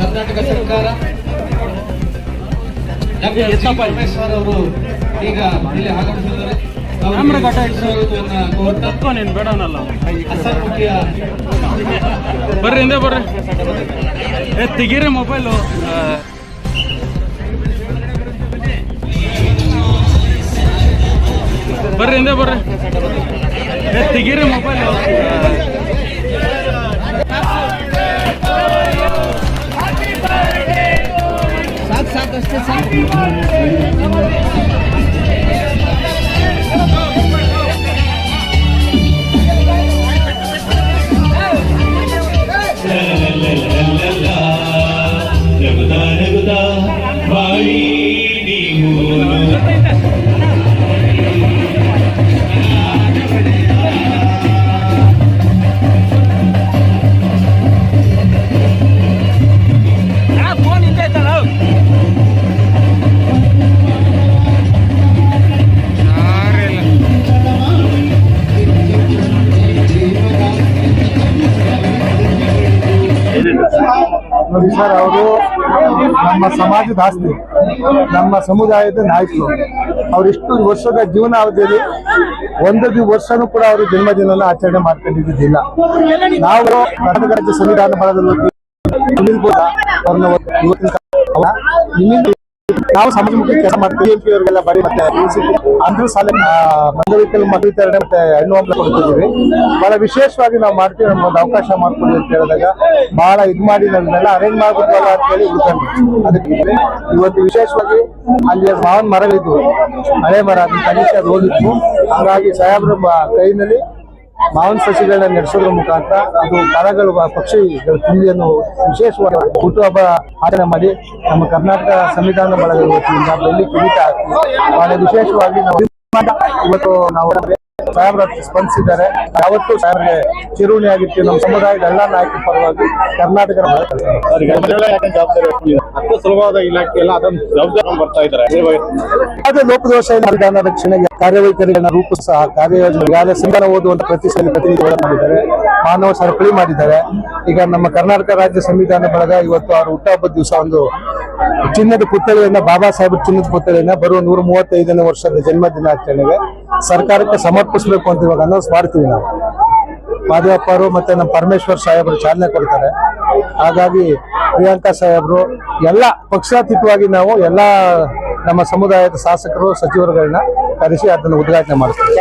ಕರ್ನಾಟಕ ಸರ್ಕಾರ. ಪರಮೇಶ್ವರ್ ಅವರು ಈಗ ಇಲ್ಲಿ ಆಗಮಿಸಿದ್ದಾರೆ. ಬರ್ರಿ ಹಿಂದೆ ಬರ್ರಿ. ತೆಗೀರಿ ಮೊಬೈಲು ಬರ್ರಿ ಹಿಂದೆ ಬರ್ರಿ. ಎತ್ತಿಗೀರಿ ಮೊಬೈಲ್ ಸಾಕು ಸಾತ್ ಅಷ್ಟೇ ನಗುತ್ತಾ ಸರ್ ಅವರು ನಮ್ಮ ಸಮಾಜದ ಆಸ್ತಿ, ನಮ್ಮ ಸಮುದಾಯದ ನಾಯಕರು. ಇಷ್ಟು ವರ್ಷದ ಜೀವನಾವಧಿಯಲ್ಲಿ ಒಂದು ದಿವ- ವರ್ಷನೂ ಕೂಡ ಅವರು ಜನ್ಮದಿನ ಆಚರಣೆ ಮಾಡ್ಕೊಂಡಿದ್ದಿಲ್ಲ ನಾವು ಕರ್ನಾಟಕ ರಾಜ್ಯ ಸಂವಿಧಾನ ಬಲದಲ್ಲಿ ನಾವು ಸಮಾಜಮುಖಿ ಕೆಲಸ ಮಾಡ್ತೀವಿ. ಎಂ ಪಿ ಅವರಿಗೆಲ್ಲ ಬರೀ ಮತ್ತೆ ಅಂದ್ರ ಸಾಲ ಮಂಗಳ ಮಗು ವಿತರಣೆ ಮತ್ತೆ ಹೆಣ್ಣು ಹಂಪ್ಲ ಕೊಡ್ತಿದ್ದೀವಿ. ಬಹಳ ವಿಶೇಷವಾಗಿ ನಾವು ಮಾಡ್ತೀವಿ ನಮ್ಗೊಂದು ಒಂದು ಅವಕಾಶ ಮಾಡ್ಕೊಡಿ ಅಂತ ಹೇಳಿದಾಗ ಬಹಳ ಇದು ಮಾಡಿ ನಮ್ಮನ್ನೆಲ್ಲ ಅರೇಂಜ್ ಮಾಡ್ಬಿಟ್ವಲ್ಲ ಅಂತ ಹೇಳಿ ಉಳ್ಕೊಂಡ್ವಿ ಅದಕ್ಕೆ ಇವತ್ತು ವಿಶೇಷವಾಗಿ ಅಲ್ಲಿ ಮಾವನ್ ಮರಗಳಿದ್ವು. ಮಳೆ ಮರ ಅದನ್ನ ಕನಿಷ್ಠ ಹೋಗಿತ್ತು. ಹೋಗಿದ್ವು ಹಾಗಾಗಿ ಸಾಹೇಬ್ರ ಕೈನಲ್ಲಿ ಮಾವಿನ ಸಸಿಗಳನ್ನ ನಡೆಸೋದ್ರ ಮುಖಾಂತರ ಅದು ಮರಗಳು ಪಕ್ಷಿ ತಿಂಡಿಯನ್ನು ವಿಶೇಷವಾಗಿ ಹುಟ್ಟುಹಬ್ಬ ಆಚರಣೆ ಮಾಡಿ ನಮ್ಮ ಕರ್ನಾಟಕ ಸಂವಿಧಾನ ಬಳಗದ ವತಿಯಿಂದ ಬೆಳ್ಳಿ ಕುಣಿತ ಹಾಕಿ ವಿಶೇಷವಾಗಿ ನಾವು ಇವತ್ತು ನಾವು ಸಾಹೇಬ್ರ ಸ್ಪಂದಿಸಿದ್ದಾರೆ ಯಾವತ್ತೂ ಸಾರಿಗೆ ಚಿರುಣಿ ಆಗಿತ್ತು ನಮ್ಮ ಸಮುದಾಯದ ಎಲ್ಲ ನಾಯಕರ ಪರವಾಗಿ ಕರ್ನಾಟಕ ಸುಲಭವಾದ ಇಲಾಖೆ ಎಲ್ಲ ಅದನ್ನು ಜವಾಬ್ದಾರಿ ಬರ್ತಾ ಇದ್ದಾರೆ. ಅದೇ ಲೋಪದೋಷ ರಕ್ಷಣೆಗೆ ಕಾರ್ಯವೈಖರಿಗಳನ್ನ ರೂಪಿಸ ಕಾರ್ಯಯೋಜನೆ ಸಿಂಧನ ಓದುವಂತ ಪ್ರತಿ ಪ್ರತಿನಿಧಿಗಳನ್ನು ಪ್ರತಿನಿಧಿಗಳು ಮಾಡಿದ್ದಾರೆ. ಮಾನವ ಸರಪಳಿ ಮಾಡಿದ್ದಾರೆ. ಈಗ ನಮ್ಮ ಕರ್ನಾಟಕ ರಾಜ್ಯ ಸಂವಿಧಾನ ಬಳಗ ಇವತ್ತು ಅವರು ಹುಟ್ಟಹಬ್ಬದ ದಿವಸ ಒಂದು ಚಿನ್ನದ ಪುತ್ತಳಿಯನ್ನ ಬಾಬಾ ಸಾಹೇಬ್ ಚಿನ್ನದ ಪುತ್ಥಳಿಯನ್ನ ಬರುವ ನೂರ ಮೂವತ್ತೈದನೇ ವರ್ಷದ ಜನ್ಮ ದಿನಾಚರಣೆಗೆ ಸರ್ಕಾರಕ್ಕೆ ಸಮರ್ಪಿಸಬೇಕು ಅಂತ ಇವಾಗ ಅನೌನ್ಸ್ ಮಾಡ್ತೀವಿ ನಾವು ಮಾದೇವಪ್ಪ ಅವರು ಮತ್ತೆ ನಮ್ಮ ಪರಮೇಶ್ವರ್ ಸಾಹೇಬರು ಚಾಲನೆ ಕೊಡ್ತಾರೆ ಹಾಗಾಗಿ ಪ್ರಿಯಾಂಕಾ ಸಾಹೇಬರು ಎಲ್ಲ ಪಕ್ಷಾತೀತವಾಗಿ ನಾವು ಎಲ್ಲ ನಮ್ಮ ಸಮುದಾಯದ ಶಾಸಕರು ಸಚಿವರುಗಳನ್ನ ಕರೆಸಿ ಅದನ್ನು ಉದ್ಘಾಟನೆ ಮಾಡ್ತೀವಿ